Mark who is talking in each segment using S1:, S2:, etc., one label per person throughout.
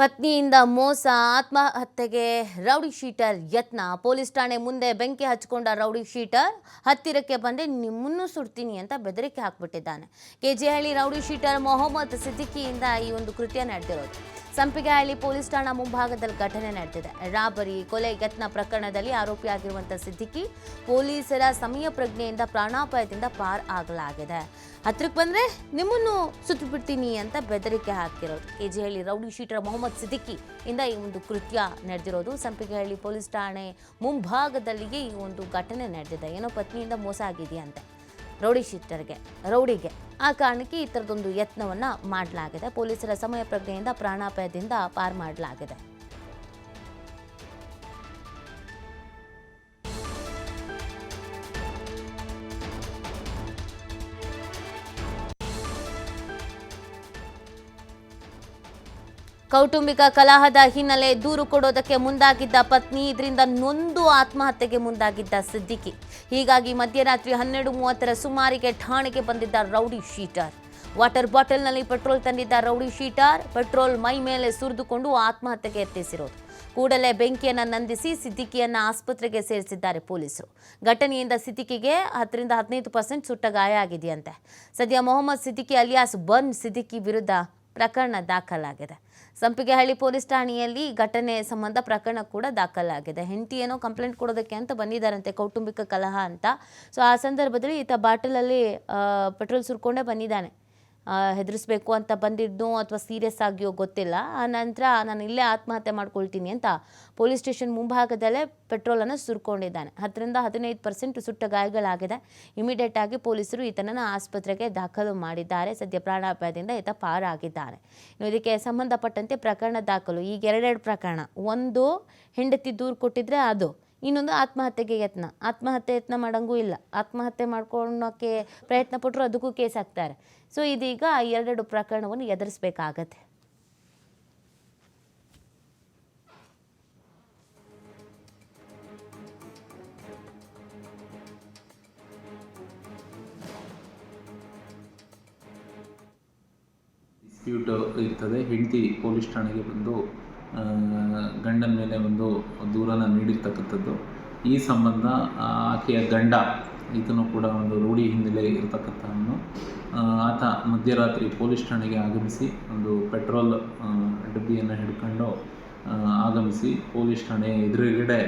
S1: ಪತ್ನಿಯಿಂದ ಮೋಸ, ಆತ್ಮಹತ್ಯೆಗೆ rowdy sheeter ಯತ್ನ. ಪೊಲೀಸ್ ಠಾಣೆ ಮುಂದೆ ಬೆಂಕಿ ಹಚ್ಕೊಂಡ ರೌಡಿ ಶೀಟರ್ ಹತ್ತಿರಕ್ಕೆ ಬಂದೆ, ನಿಮ್ಮನ್ನು ಸುಡ್ತೀನಿ ಅಂತ ಬೆದರಿಕೆ ಹಾಕ್ಬಿಟ್ಟಿದ್ದಾನೆ. ಕೆಜಿಹಳ್ಳಿ ರೌಡಿ ಶೀಟರ್ ಮೊಹಮ್ಮದ್ ಸಿದ್ದಿಕಿಯಿಂದ ಈ ಒಂದು ಕೃತ್ಯ ನಡೆದಿರೋದು. ಸಂಪಿಗೆಹಳ್ಳಿ ಪೊಲೀಸ್ ಠಾಣಾ ಮುಂಭಾಗದಲ್ಲಿ ಘಟನೆ ನಡೆದಿದೆ. ರಾಬರಿ, ಕೊಲೆ, ಯತ್ನ ಪ್ರಕರಣದಲ್ಲಿ ಆರೋಪಿಯಾಗಿರುವಂಥ ಸಿದ್ದಿಕಿ ಪೊಲೀಸರ ಸಮಯ ಪ್ರಜ್ಞೆಯಿಂದ ಪ್ರಾಣಾಪಾಯದಿಂದ ಪಾರ್ ಆಗಲಾಗಿದೆ. ಹತ್ತಿರಕ್ಕೆ ಬಂದ್ರೆ ನಿಮ್ಮನ್ನು ಸುತ್ತಿಬಿಡ್ತೀನಿ ಅಂತ ಬೆದರಿಕೆ ಹಾಕಿರೋದು. ಕೆಜಿಹಳ್ಳಿ ರೌಡಿ ಶೀಟರ್ ಮೊಹಮ್ಮದ್ ಸಿದ್ದಿಕಿ ಇಂದ ಈ ಒಂದು ಕೃತ್ಯ ನಡೆದಿರೋದು. ಸಂಪಿಗೆಹಳ್ಳಿ ಪೊಲೀಸ್ ಠಾಣೆ ಮುಂಭಾಗದಲ್ಲಿಯೇ ಈ ಒಂದು ಘಟನೆ ನಡೆದಿದೆ. ಏನೋ ಪತ್ನಿಯಿಂದ ಮೋಸ ಆಗಿದೆಯಂತೆ. ರೌಡಿ ಶೀಟರ್ಗೆ ರೌಡಿಗೆ. ಆ ಕಾರಣಕ್ಕೆ ಈ ಥರದೊಂದು ಯತ್ನವನ್ನು ಮಾಡಲಾಗಿದೆ. ಪೊಲೀಸರ ಸಮಯ ಪ್ರಜ್ಞೆಯಿಂದ ಪ್ರಾಣಾಪಾಯದಿಂದ ಪಾರ್ ಮಾಡಲಾಗಿದೆ. ಕೌಟುಂಬಿಕ ಕಲಹದ ಹಿನ್ನೆಲೆ ದೂರು ಕೊಡೋದಕ್ಕೆ ಮುಂದಾಗಿದ್ದ ಪತ್ನಿ ಇದರಿಂದ ನೊಂದು ಆತ್ಮಹತ್ಯೆಗೆ ಮುಂದಾಗಿದ್ದ ಸಿದ್ದಿಕಿ. ಹೀಗಾಗಿ ಮಧ್ಯರಾತ್ರಿ ಹನ್ನೆರಡು ಮೂವತ್ತರ ಸುಮಾರಿಗೆ ಠಾಣೆಗೆ ಬಂದಿದ್ದ ರೌಡಿ ಶೀಟರ್. ವಾಟರ್ ಬಾಟಲ್ನಲ್ಲಿ ಪೆಟ್ರೋಲ್ ತಂದಿದ್ದ ರೌಡಿ ಶೀಟರ್ ಪೆಟ್ರೋಲ್ ಮೈ ಮೇಲೆ ಸುರಿದುಕೊಂಡು ಆತ್ಮಹತ್ಯೆಗೆ ಯತ್ನಿಸಿರೋದು. ಕೂಡಲೇ ಬೆಂಕಿಯನ್ನು ನಂದಿಸಿ ಸಿದ್ದಿಕಿಯನ್ನು ಆಸ್ಪತ್ರೆಗೆ ಸೇರಿಸಿದ್ದಾರೆ ಪೊಲೀಸರು. ಘಟನೆಯಿಂದ ಸಿದ್ದಿಕಿಗೆ ಹತ್ತರಿಂದ ಹದಿನೈದು ಪರ್ಸೆಂಟ್ ಸುಟ್ಟ ಗಾಯ ಆಗಿದೆಯಂತೆ. ಸದ್ಯ ಮೊಹಮ್ಮದ್ ಸಿದ್ದಿಕಿ ಅಲಿಯಾಸ್ ಬನ್ ಸಿದ್ದಿಕಿ ವಿರುದ್ಧ ಪ್ರಕರಣ ದಾಖಲಾಗಿದೆ. ಸಂಪಿಗೆಹಳ್ಳಿ ಪೊಲೀಸ್ ಠಾಣೆಯಲ್ಲಿ ಘಟನೆ ಸಂಬಂಧ ಪ್ರಕರಣ ಕೂಡ ದಾಖಲಾಗಿದೆ. ಹೆಂಡತಿ ಏನೋ ಕಂಪ್ಲೇಂಟ್ ಕೊಡೋದಕ್ಕೆ ಅಂತ ಬಂದಿದ್ದಾರಂತೆ, ಕೌಟುಂಬಿಕ ಕಲಹ ಅಂತ. ಸೊ ಆ ಸಂದರ್ಭದಲ್ಲಿ ಈತ ಬಾಟಲಲ್ಲಿ ಪೆಟ್ರೋಲ್ ಸುರ್ಕೊಂಡೇ ಬಂದಿದ್ದಾನೆ. ಹೆದರಿಸ್ಬೇಕು ಅಂತ ಬಂದಿದ್ದು ಅಥವಾ ಸೀರಿಯಸ್ ಆಗಿಯೋ ಗೊತ್ತಿಲ್ಲ. ಆ ನಂತರ ನಾನು ಇಲ್ಲೇ ಆತ್ಮಹತ್ಯೆ ಮಾಡ್ಕೊಳ್ತೀನಿ ಅಂತ ಪೊಲೀಸ್ ಸ್ಟೇಷನ್ ಮುಂಭಾಗದಲ್ಲೇ ಪೆಟ್ರೋಲನ್ನು ಸುರ್ಕೊಂಡಿದ್ದಾನೆ. ಹತ್ತರಿಂದ ಹದಿನೈದು ಪರ್ಸೆಂಟ್ ಸುಟ್ಟ ಗಾಯಗಳಾಗಿದೆ. ಇಮಿಡಿಯೇಟ್ ಆಗಿ ಪೊಲೀಸರು ಈತನನ್ನು ಆಸ್ಪತ್ರೆಗೆ ದಾಖಲು ಮಾಡಿದ್ದಾರೆ. ಸದ್ಯ ಪ್ರಾಣಾಪಾಯದಿಂದ ಈತ ಪಾರಾಗಿದ್ದಾನೆ. ಇನ್ನು ಇದಕ್ಕೆ ಸಂಬಂಧಪಟ್ಟಂತೆ ಪ್ರಕರಣ ದಾಖಲು. ಈಗ ಎರಡೆರಡು ಪ್ರಕರಣ. ಒಂದು ಹೆಂಡತಿ ದೂರು ಕೊಟ್ಟಿದ್ರೆ ಅದು. ಇನ್ನೊಂದು ಆತ್ಮಹತ್ಯೆಗೆ ಯತ್ನ. ಆತ್ಮಹತ್ಯೆ ಯತ್ನ ಮಾಡಂಗೂ ಇಲ್ಲ. ಆತ್ಮಹತ್ಯೆ ಮಾಡ್ಕೊಳ್ಳೋಕ್ಕೆ ಪ್ರಯತ್ನ ಪಟ್ಟರು ಅದಕ್ಕೂ ಕೇಸ್ ಹಾಕ್ತಾರೆ. ಸೊ ಇದೀಗ ಎರಡೆರಡು ಪ್ರಕರಣವನ್ನು ಎದುರಿಸಬೇಕಾಗತ್ತೆ.
S2: ಇರ್ತದೆ. ಹೆಂಡತಿ ಪೊಲೀಸ್ ಠಾಣೆಗೆ ಬಂದು ಗಂಡನ ಮೇಲೆ ಒಂದು ದೂರನ ನೀಡಿರ್ತಕ್ಕಂಥದ್ದು. ಈ ಸಂಬಂಧ ಆಕೆಯ ಗಂಡ ಇದನ್ನು ಕೂಡ ಒಂದು ರೂಢಿ ಹಿನ್ನೆಲೆ ಇರತಕ್ಕಂಥವನು. ಆತ ಮಧ್ಯರಾತ್ರಿ ಪೊಲೀಸ್ ಠಾಣೆಗೆ ಆಗಮಿಸಿ, ಒಂದು ಪೆಟ್ರೋಲ್ ಡಬ್ಬಿಯನ್ನು ಹಿಡ್ಕೊಂಡು ಆಗಮಿಸಿ ಪೊಲೀಸ್ ಠಾಣೆ ಎದುರುಗಡೆ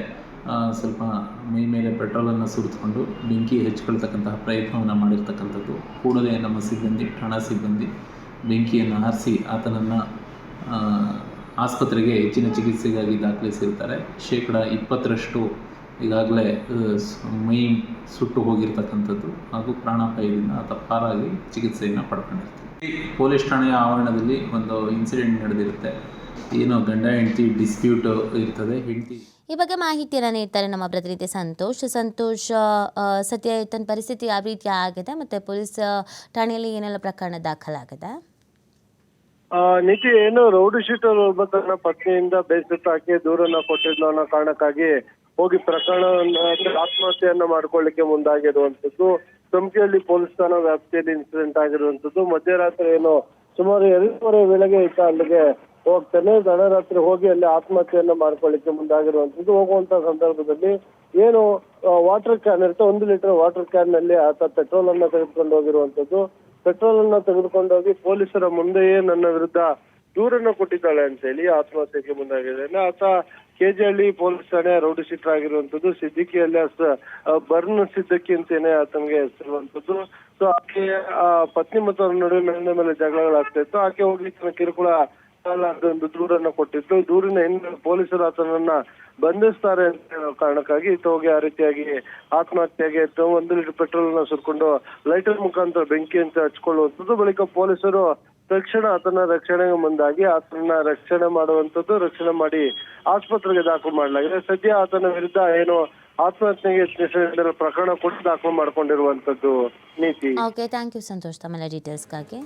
S2: ಸ್ವಲ್ಪ ಮೈ ಮೇಲೆ ಪೆಟ್ರೋಲನ್ನು ಸುರಿದುಕೊಂಡು ಬೆಂಕಿ ಹೆಚ್ಚಿಕೊಳ್ತಕ್ಕಂತಹ ಪ್ರಯತ್ನವನ್ನು ಮಾಡಿರ್ತಕ್ಕಂಥದ್ದು. ಕೂಡಲೇ ನಮ್ಮ ಸಿಬ್ಬಂದಿ, ಠಾಣಾ ಸಿಬ್ಬಂದಿ ಬೆಂಕಿಯನ್ನು ಆರಿಸಿ ಆತನನ್ನು ಆಸ್ಪತ್ರೆಗೆ ಹೆಚ್ಚಿನ ಚಿಕಿತ್ಸೆಗಾಗಿ ದಾಖಲಿಸಿರ್ತಾರೆ. ಶೇಕಡ ಇಪ್ಪತ್ತರಷ್ಟು ಈಗಾಗಲೇ ಮೈ ಸುಟ್ಟು ಹೋಗಿರ್ತಕ್ಕಂಥದ್ದು ಹಾಗೂ ಪ್ರಾಣಾಪಾಯದಿಂದ ತಪ್ಪಾರಾಗಿ ಪಾರಾಗಿ ಚಿಕಿತ್ಸೆಯನ್ನು ಪಡ್ಕೊಂಡಿರ್ತಾರೆ. ಪೊಲೀಸ್ ಠಾಣೆಯ ಆವರಣದಲ್ಲಿ ಒಂದು ಇನ್ಸಿಡೆಂಟ್ ನಡೆದಿರುತ್ತೆ. ಏನು ಗಂಡ, ಹೆಂಡತಿ ಡಿಸ್ಪ್ಯೂಟ್ ಇರ್ತದೆ, ಹೆಂಡತಿ
S1: ಈ ಬಗ್ಗೆ ಮಾಹಿತಿಯನ್ನು ನೀಡ್ತಾರೆ ನಮ್ಮ ಪ್ರತಿನಿಧಿ ಸಂತೋಷ್. ಸಂತೋಷ್ ಸತ್ಯ ಪರಿಸ್ಥಿತಿ ಯಾವ ರೀತಿ ಆಗಿದೆ, ಮತ್ತು ಪೊಲೀಸ್ ಠಾಣೆಯಲ್ಲಿ ಏನೆಲ್ಲ ಪ್ರಕರಣ ದಾಖಲಾಗಿದೆ?
S3: ನಿಖಿ ಏನು ರೌಡಿ ಶೀಟರ್ ಒಬ್ಬ ಪತ್ನಿಯಿಂದ ಬೇಸತ್ತು ಹಾಕಿ ದೂರನ್ನ ಕೊಟ್ಟಿದ್ಲು ಅನ್ನೋ ಕಾರಣಕ್ಕಾಗಿ ಹೋಗಿ ಪ್ರಕರಣವನ್ನ ಆತ್ಮಹತ್ಯೆಯನ್ನ ಮಾಡ್ಕೊಳ್ಳಿಕ್ಕೆ ಮುಂದಾಗಿರುವಂತದ್ದು ತುಮಕಿಯಲ್ಲಿ ಪೊಲೀಸ್ ಠಾಣಾ ವ್ಯಾಪ್ತಿಯಲ್ಲಿ ಇನ್ಸಿಡೆಂಟ್ ಆಗಿರುವಂತದ್ದು ಮಧ್ಯರಾತ್ರಿ ಏನು ಸುಮಾರು ಎರಡೂವರೆ ವೇಳೆಗೆ ಈತ ಅಲ್ಲಿಗೆ ಹೋಗ್ತಾನೆ. ತಡರಾತ್ರಿ ಹೋಗಿ ಅಲ್ಲಿ ಆತ್ಮಹತ್ಯೆಯನ್ನ ಮಾಡ್ಕೊಳ್ಳಿಕ್ಕೆ ಮುಂದಾಗಿರುವಂತದ್ದು ಹೋಗುವಂತ ಸಂದರ್ಭದಲ್ಲಿ ಏನು ವಾಟರ್ ಕ್ಯಾನ್ ಇರುತ್ತೆ. ಒಂದು ಲೀಟರ್ ವಾಟರ್ ಕ್ಯಾನ್ನಲ್ಲಿ ಆತ ಪೆಟ್ರೋಲ್ ಅನ್ನ ತೆಗೆದುಕೊಂಡು ಹೋಗಿರುವಂತದ್ದು ಪೆಟ್ರೋಲ್ ಅನ್ನ ತೆಗೆದುಕೊಂಡೋಗಿ ಪೊಲೀಸರ ಮುಂದೆಯೇ ನನ್ನ ವಿರುದ್ಧ ದೂರನ್ನು ಕೊಟ್ಟಿದ್ದಾಳೆ ಅಂತ ಹೇಳಿ ಆತ್ಮಹತ್ಯೆಗೆ ಮುಂದಾಗಿದ್ದಾನೆ ಆತ ಕೆಜಿಹಳ್ಳಿ ಪೊಲೀಸ್ ಠಾಣೆ ರೌಡಿ ಶೀಟರ್ ಆಗಿರುವಂತದ್ದು ಸಿದ್ದಿಕಿ ಅಲಿಯಾಸ್ ಬರ್ನ್ ಸಿದ್ದಕ್ಕಿ ಅಂತೇನೆ ಆತನಿಗೆ ಹೆಸರುವಂತದ್ದು ಸೊ ಆಕೆ ಆ, ಪತ್ನಿ ಮತ್ತು ಅವರ ನಡುವೆ ಮೇಲೆ ಮೇಲೆ ಜಗಳಾಗ್ತಾ ಇತ್ತು. ಆಕೆ ಹೋಗಿ ತನ್ನ ಕಿರುಕುಳ ಒಂದು ದೂರನ್ನ ಕೊಟ್ಟಿತ್ತು. ದೂರಿನ ಹಿನ್ನೆಲೆ ಪೊಲೀಸರು ಆತನನ್ನ ಬಂಧಿಸ್ತಾರೆ ಅಂತ ಹೇಳೋ ಕಾರಣಕ್ಕಾಗಿ ತೋಗೆ ಆ ರೀತಿಯಾಗಿ ಆತ್ಮಹತ್ಯೆಗೆ ಒಂದು ಲೀಟರ್ ಪೆಟ್ರೋಲ್ನ ಸುರ್ಕೊಂಡು ಲೈಟರ್ ಮುಖಾಂತರ ಬೆಂಕಿ ಅಂತ ಹಚ್ಕೊಳ್ಳುವಂಥದ್ದು. ಬಳಿಕ ಪೊಲೀಸರು ತಕ್ಷಣ ಆತನ ರಕ್ಷಣೆಗೆ ಮುಂದಾಗಿ ಆತನ ರಕ್ಷಣೆ ಮಾಡುವಂತದ್ದು ರಕ್ಷಣೆ ಮಾಡಿ ಆಸ್ಪತ್ರೆಗೆ ದಾಖಲು ಮಾಡಲಾಗಿದೆ. ಸದ್ಯ ಆತನ ವಿರುದ್ಧ ಏನು ಆತ್ಮಹತ್ಯೆಗೆ ಯತ್ನಿಸಿದ ಪ್ರಕರಣ ಕೂಡ ದಾಖಲು ಮಾಡ್ಕೊಂಡಿರುವಂತದ್ದು ನೀತಿ.
S1: Okay thank you Santosh. ತಮ್ಮೆಲ್ಲ ಡೀಟೇಲ್ಸ್ಗಾಗಿ